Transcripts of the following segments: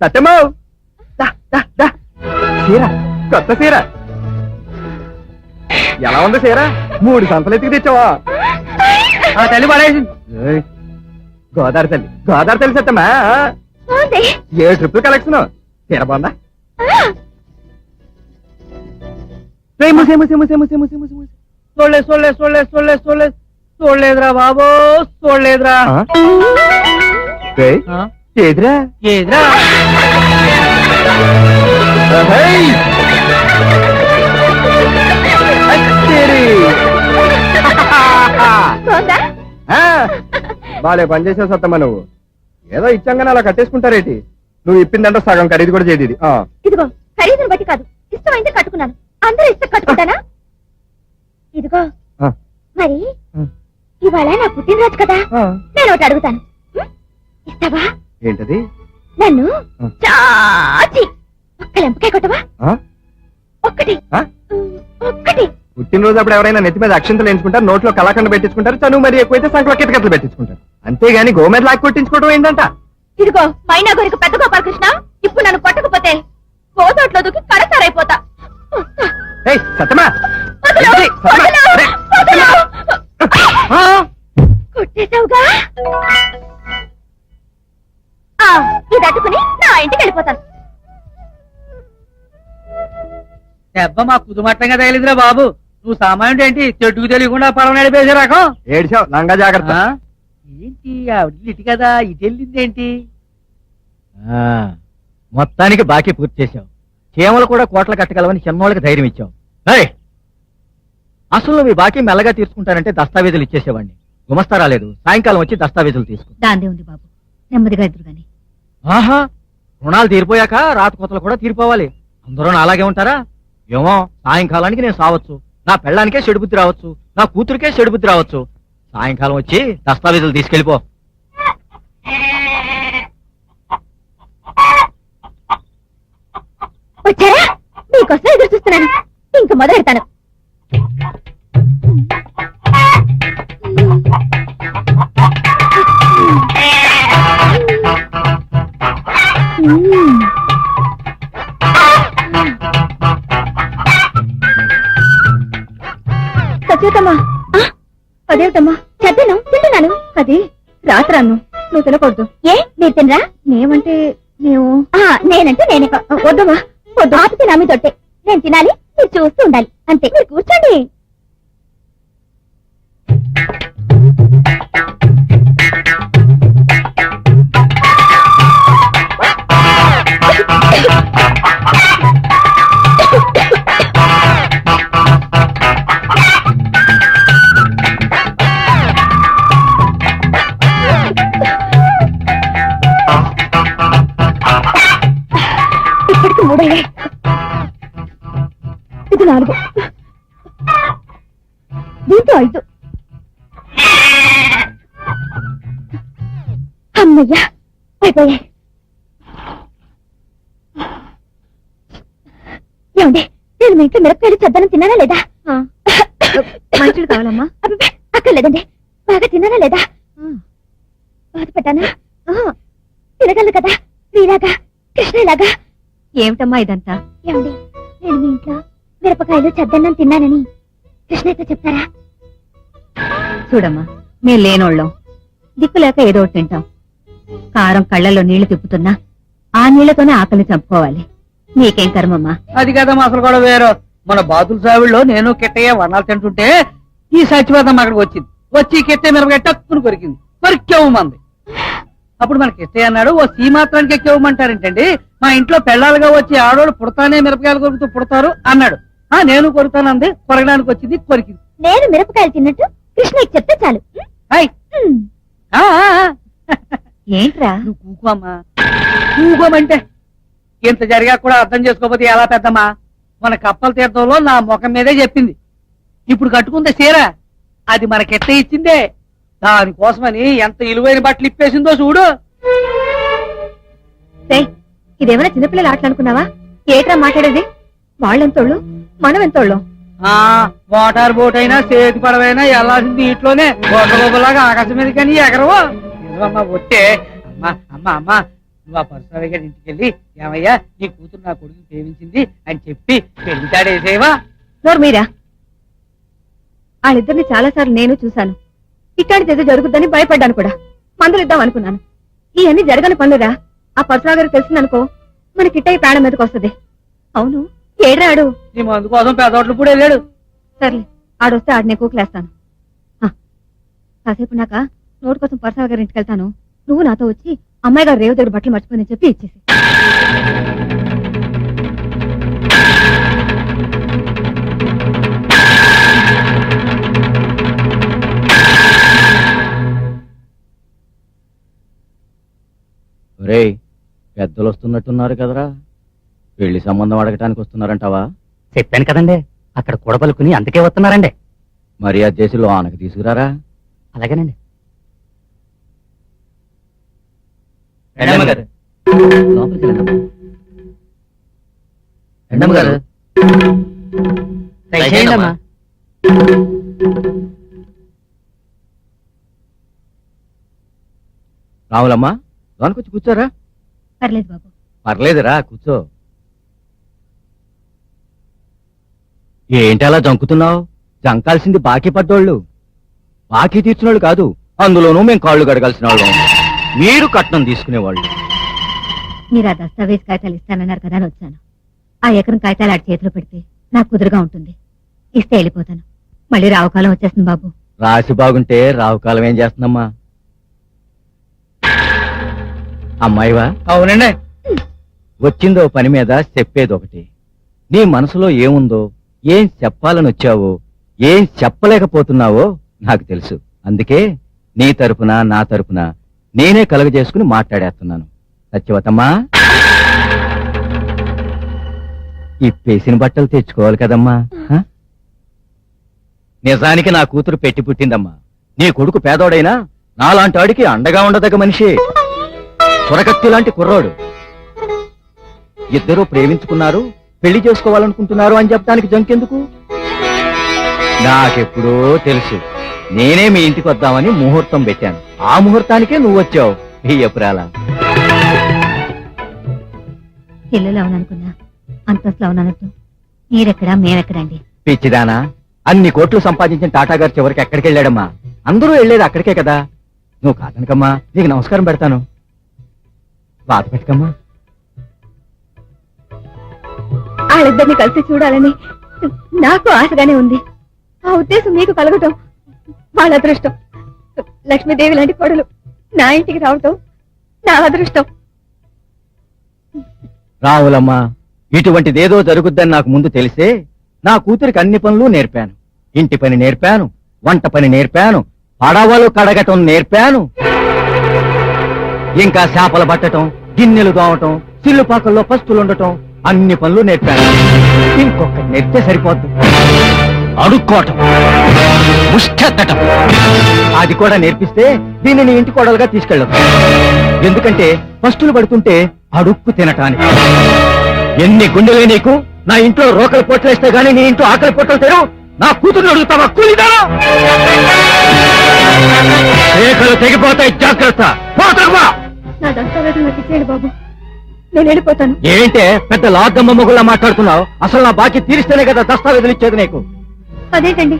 సత్యమో? దా, దా, దా. చీర కొత్త చీర. ఎలా ఉంది చీర? మూడు సంతలు ఎత్తుకు తెచ్చావా? ఆ తల్లి పడేసింది ఏయ్, గోదావరి తల్లి గోదావరి తల్లి సత్తమ్మా బాగుంది. A triple collection? చీర బాగుందా? Same same same same same same same చూడలే చూడలే చూడలే చూడలే చూడలే చూడలేదురా బాబు చూడలేదురా. ఏయ్, ఏదిరా? బాలే పని చేసావు సత్తమ్మ నువ్వు ఏదో ఇచ్చంగానే అలా కట్టేసుకుంటారేటి నువ్వు ఇప్పిందంటే సగం ఖరీదు కూడా చేయదు ఇది. ఇదిగో ఖరీదుని బట్టి కాదు ఇష్టమైందే కట్టుకున్నాను అందరూ ఇష్టం కట్టుకుంటానా ఇదిగో. మరి. ఇవాళ నా పుట్టినరోజు కదా. నేను ఒకటి అడుగుతాను? ఇస్తావా ఏంటది నన్ను. చాచి. ఒక్క లెంపకాయ కొట్టవా? ఒక్కటి. ఒక్కటి. పుట్టినరోజు అప్పుడు ఎవరైనా నెత్తి మీద అక్షంతలు ఎంచుకుంటారు నోట్లో కళాఖండ పెట్టించుకుంటారు చనువు మరి ఎక్కువైతే సంకలో కిటకట్లు పెట్టించుకుంటారు. అంతేగాని గోమేద లాక్ కొట్టించుకోవడం ఏంటంట ఇదిగో మైనా గోరికి పెద్ద గోపాలకృష్ణ ఇప్పుడు నన్ను కొట్టకపోతే గోదోట్లో దూకి కడతారైపోతా వస్తా. ఏయ్ దెబ్బ మా కుదుమట్టంగా తగిలిందిరా బాబు. నువ్వు సామాన్యుడు ఏంటి? చెట్టుకు తెలియకుండా పొలం నడిపేసే రకం? ఏడిచావు నంగా జాగ్రత్త? ఏంటి? ఆవిడ ఇటు కదా ఇటు వెళ్ళింది ఏంటి? మొత్తానికి బాకీ పూర్తి చేశావు. చీమలు కూడా కోట్ల కట్టగలవని చిన్నోళ్ళకి ధైర్యం ఇచ్చావు! అసలు నువ్వు ఈ బాకీ మెల్లగా తీసుకుంటానంటే దస్తావేజులు ఇచ్చేసేవాడిని. గుమస్తా రాలేదు. సాయంకాలం వచ్చి దస్తావేజులు తీసుకు. దాందే ఉంది బాబు. నెమ్మదిగా ఎదురు గాని. ఆహా! రుణాలు తీరిపోయాక రాత కొత్తలు కూడా తీరిపోవాలి. అందరూ అలాగే ఉంటారా? ఏమో సాయంకాలానికి నేను సావచ్చు. నా పెళ్ళానికే చెడుబుద్ధి రావచ్చు. నా కూతురికే చెడుబుద్ధి రావచ్చు. సాయంకాలం వచ్చి దస్తావేజులు తీసుకెళ్ళిపో. వచ్చారా? మీకోసం ఎదురు చూస్తున్నాను. ఇంక మొదలెడతాను. మ్మ్. సచేతమ్మా ఆ, అదేమిటమ్మా చద్దను తింటున్నాను. అది రాత్రాను నువ్వు తినకూడదు. ఏ? మీరు తినరా? నేమంటే మేము నేనంటే నేనే. వద్దమ్మా. వద్దు. ఆపితే నా మీద నేను తినాలి మీరు చూస్తూ ఉండాలి. అంతే. మీరు కూర్చోండి. మూడయ్యాయి ఇది నాలుగు. దీంతో ఐదు. అమ్మయ్యా అయిపోయాయి. ఏమండి నేను మీ ఇంట్లో మిరపకాయలు చద్దనం తిన్నానా లేదా? మంచిది కావాలమ్మా. అక్కర్లేదండి బాగా తిన్నానా లేదా? బాధపడ్డానా? తినగలను కదా. ఏమిటమ్మా ఇదంతా? ఏమండి నేను మీ ఇంట్లో మిరపకాయలు చద్దన్నం తిన్నానని కృష్ణతో చెప్తారా? చూడమ్మా మేము లేనోళ్ళం. దిక్కు లేక ఏదో ఒకటి తింటాం. కారం కళ్ళల్లో నీళ్ళు తిప్పుతున్నా ఆ నీళ్ళతోనే ఆకలి చంపుకోవాలి. నీకేం కర్మమ్మా? అది కదా అసలు కూడా వేరు. మన బాతుల సావిడిలో నేను కిట్టయ్య వనాలు తింటుంటే ఈ సచివాదం అక్కడికి వచ్చింది. వచ్చి ఈ కిట్టయ్య మిరపకాయ టక్కుని కొరికింది. కొరికేవమంది అప్పుడు మనకి కిట్టయ్య అన్నాడు ఓ సీ మాత్రానికి ఎక్కేవమంటారేంటండి మా ఇంట్లో పెళ్ళాలుగా వచ్చి ఆడోళ్ళు పుడతానే మిరపకాయలు కొరుకుతూ పుడతారు అన్నాడు. ఆ నేను కొరుతానంది కొరగడానికి వచ్చింది కొరికింది. నేను మిరపకాయలు తిన్నట్టు కృష్ణకి చెప్తే చాలు. హాయ్. ఏంట్రా? నువ్వు కూకోమ్మా. కూకోమంటే ఇంత జరిగా కూడా అర్థం చేసుకోకపోతే ఎలా పెద్దమ్మా? మన కప్పల తీర్థంలో నా ముఖం మీదే చెప్పింది. ఇప్పుడు కట్టుకుందే చీర. అది మనకెట్ట ఇచ్చిందే? దానికోసమని ఎంత ఇలువైన బట్టలు ఇప్పేసిందో చూడు. ఇదేమైనా చిన్నపిల్లలు ఆటలు అనుకున్నావా? ఏట్రా మాట్లాడేది? వాళ్ళెంతోళ్ళు? మనం ఎంతోళ్ళం ఆ మోటార్ బోట్ అయినా చేతి పడవైనా వెళ్ళాల్సింది ఇంట్లోనే గొడ్డగొబ్బలాగా ఆకాశం మీద కానీ ఎగరవు. నిజమమ్మా ఒట్టే. అమ్మా అమ్మా అమ్మా. నువ్వు ఆ పరశురామయ్య గారి ఇంటికి వెళ్ళి ఏమయ్యా నీ కూతురు నా కొడుకు ప్రేమించింది అని చెప్పి పెళ్ళి తాడేసేవా నోరు మీరా? వాళ్ళిద్దరిని చాలా సార్లు నేను చూశాను. ఇట్లాంటిది ఏదో జరుగుద్దని భయపడ్డాను కూడా. మందులు ఇద్దాం అనుకున్నాను. ఇవన్నీ జరగని పనులురా? ఆ పరశురావు గారికి తెలిసిందనుకో మన కిట్టయ్య ప్రాణం మీదకి వస్తుంది. అవును ఏడ్రాడు? నీ మందు కోసం కూడా వెళ్ళాడు. సర్లే ఆడొస్తే ఆడినే కూకులేస్తాను. కాసేపు నాక నోటు కోసం పరశురావు గారి ఇంటికి వెళ్తాను. నువ్వు నాతో వచ్చి అమ్మాయి గారు రేవు దగ్గర బట్టలు మర్చిపోయిందని చెప్పి ఇచ్చేసి ఒరేయ్ పెద్దలు వస్తున్నట్టున్నారు కదరా. పెళ్ళి సంబంధం అడగటానికి వస్తున్నారంటావా? చెప్పాను కదండి అక్కడ కూడబలుకుని అందుకే వస్తున్నారండి. మరి అది చేసి లోనకి తీసుకురారా? అలాగేనండి. లోపలికి గారు. రావులమ్మా. లోనకి వచ్చి కూర్చోరా. పర్లేదు బాబు. పర్లేదురా కూర్చో. ఏంటి అలా జంకుతున్నావు? జంకాల్సింది బాకీ పడ్డోళ్ళు. బాకీ తీర్చినోళ్ళు కాదు అందులోనూ మేము కాళ్ళు గడగాల్సిన వాళ్ళం. మీరు కట్నం తీసుకునేవాళ్ళు. మీరు ఆ దస్తావేజ్ కాగితాలు ఇస్తానన్నారు కదా అని వచ్చాను. ఆ ఎకరం కాగితాలు ఆడి చేతిలో పెడితే నాకు కుదురుగా ఉంటుంది. ఇస్తే వెళ్ళిపోతాను. మళ్ళీ రావుకాలం వచ్చేస్తుంది బాబు. రాసి బాగుంటే రావు కాలం ఏం చేస్తుందమ్మా? అమ్మాయివా? అవునండి. వచ్చిందో పని మీద చెప్పేది ఒకటి నీ మనసులో ఏముందో ఏం చెప్పాలని వచ్చావో ఏం చెప్పలేకపోతున్నావో నాకు తెలుసు. అందుకే నీ తరపున నా తరపున నేనే కలుగజేసుకుని మాట్లాడేస్తున్నాను. సత్యవతమ్మా? ఇప్పేసిన బట్టలు తెచ్చుకోవాలి కదమ్మా? నిజానికి నా కూతురు పెట్టి పుట్టిందమ్మా. నీ కొడుకు పేదోడైనా నాలాంటి వాడికి అండగా ఉండదగ్గ మనిషి. చురకత్తి లాంటి కుర్రోడు. ఇద్దరూ ప్రేమించుకున్నారు పెళ్ళి చేసుకోవాలనుకుంటున్నారు అని చెప్పడానికి జంకెందుకు? నాకెప్పుడో తెలుసు. నేనే మీ ఇంటికి వద్దామని ముహూర్తం పెట్టాను. ఆ ముహూర్తానికే నువ్వు వచ్చావు ఈ అవుననుకున్నా అంతస్తులో మీరెక్కడా మేమెక్కడండి. పిచ్చిదానా అన్ని కోట్లు సంపాదించిన టాటా గారు చివరికి ఎక్కడికి వెళ్ళాడమ్మా అందరూ వెళ్ళేది అక్కడికే కదా. నువ్వు కాదనకమ్మా నీకు నమస్కారం పెడతాను. బాధ పెట్టకమ్మా వాళ్ళిద్దరిని కలిసి చూడాలని నాకు ఆశగానే ఉంది. ఆ ఉద్దేశం మీకు కలగటం వాళ్ళ అదృష్టం. లక్ష్మీదేవి లాంటి కొడలు నా ఇంటికి రావటం నా అదృష్టం. రావులమ్మా ఇటువంటిదేదో జరుగుద్దని నాకు ముందు తెలిసే నా కూతురికి అన్ని పనులు నేర్పాను. ఇంటి పని నేర్పాను వంట పని నేర్పాను పడవలు కడగటం నేర్పాను. ఇంకా చేపలు పట్టటం గిన్నెలు దోమటం సిల్లుపాకల్లో పస్తులు ఉండటం అన్ని పనులు నేర్పాను. ఇంకొక నేర్పితే సరిపోద్ది. అడుక్కోవటం ముష్టెత్తటం అది కూడా నేర్పిస్తే దీన్ని నీ ఇంటి కోడలుగా తీసుకెళ్ళదు. ఎందుకంటే పస్తులు పడుతుంటే అడుక్కు తినటానికి. ఎన్ని గుండెలే నీకు? నా ఇంట్లో రోకలు పొట్లేస్తే గానీ నీ ఇంట్లో ఆకలి పొట్టలు తెరు నా కూతురు అడుగుతావా? కూలిదా రేఖలు తెగిపోతాయి జాగ్రత్త. పోతావా నా నాకు ఇచ్చేయండి బాబు. నేను వెళ్ళిపోతాను. ఏంటే పెద్ద లాద్దమ్మ మొగుల్లా మాట్లాడుతున్నావు? అసలు నా బాకీ తీరిస్తేనే కదా దస్తావేజులు ఇచ్చేది నీకు? అదేంటండి?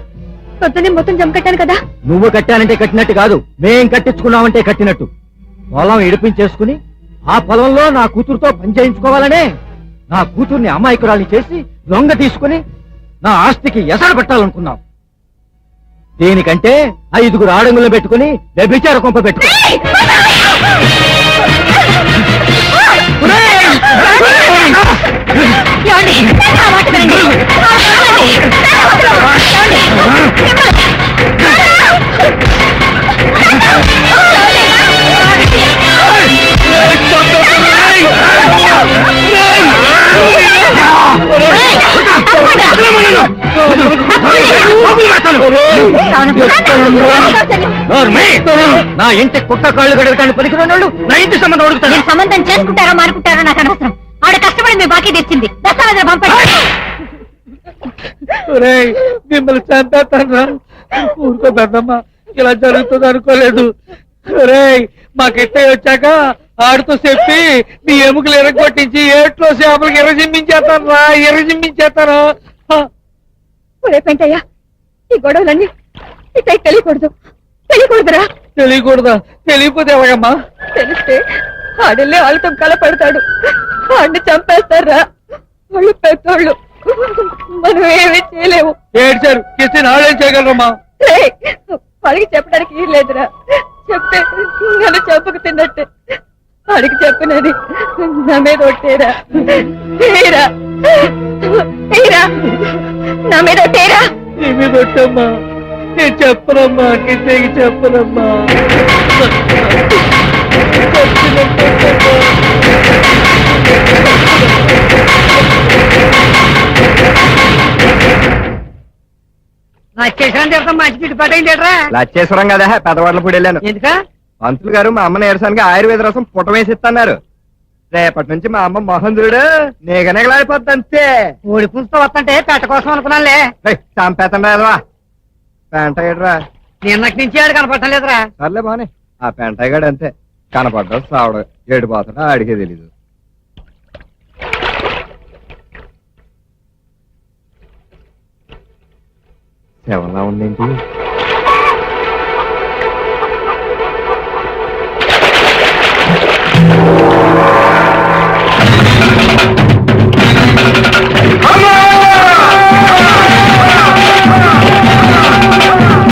పొద్దున్నే మొత్తం జమ కట్టాను కదా. నువ్వు కట్టానంటే కట్టినట్టు కాదు మేం కట్టించుకున్నావంటే కట్టినట్టు. పొలం ఇడిపించేసుకుని ఆ పొలంలో నా కూతురుతో పని చేయించుకోవాలనే నా కూతుర్ని అమాయకురాలి చేసి దొంగ తీసుకుని నా ఆస్తికి ఎసరు పెట్టాలనుకున్నావు. దీనికంటే ఐదుగురు ఆడంగులు పెట్టుకుని వ్యభిచార కొంప పెట్టుకో. నా ఇంటి కుక్క కాళ్ళు గడగటాన్ని పలికిన వాళ్ళు నా ఇంటి సంబంధం అడుగుతాను సంబంధం చేసుకుంటారో మానుకుంటారో నాకు అనవసరం. ఆవిడ కష్టపడి మీ బాకీ తెచ్చింది. దస్తావేజులు పంపండి. ఒరేయ్, మిమ్మల్ని చంపేస్తాను ఊరుకో పెద్దమ్మ ఇలా జరుగుతుంది అనుకోలేదు. రేయ్ మా కిట్టయ్య వచ్చాక ఆడితో చెప్పి నీ ఎముకలు ఎరగొట్టించి ఏట్లో చేపలకి ఎర్రజిమ్మించేస్తాను రా ఎర్రజిమ్మించేస్తాను ఒరే పెంటయ్య ఈ గొడవలన్నీ ఇట్లా తెలియకూడదు. తెలియకూడదురా. తెలియకూడదా? తెలియకపోతే ఎలాగమ్మా? తెలిస్తే ఆడల్లే వాళ్ళతో కలపడతాడు వాడిని చంపేస్తారా వాళ్ళు పెద్దోళ్ళు. మనం ఏమీ చేయలేము. ఏడ్చారు. కిస్తే నాడేం చేయగలరమ్మా? వాడికి చెప్పడానికి ఏం లేదురా. చెప్తే నన్ను చంపకు తిన్నట్టే. వాడికి చెప్పనని నా మీద ఒట్టేరా. ఏరా ఏరా నా మీద ఒట్టేరా. నీ మీద ఒట్టమ్మా. నేను చెప్పనమ్మా. కిస్తేకి చెప్పనమ్మా. స్టేషన్ చెప్తాం మంచి పట్టేంటరా లచ్చేశ్వరం కదా పెద్దవాళ్ళ పూడి వెళ్ళాను. ఎందుక? పంతులు గారు మా అమ్మ నీరసానికి ఆయుర్వేద రసం పుట్టమేసి ఇస్తున్నారు రేపటి నుంచి మా అమ్మ మోహన్ నీగనగలాడిపోద్ది అంతే. ఓడి పుంజుతో వస్తుంటే పెట్ట కోసం అనుకున్నానులే. రేయ్, చంపేతండి రాదవా? పెంట ఏడ్రా నిన్నటి నుంచి ఆడు కనపడటం లేదురా. సర్లే బానే. ఆ పెంటగాడు అంతే. కనపడ్డాడు సావడు ఏడు పోతాడు ఆడికే తెలీదు. శవంలా ఉందేంటి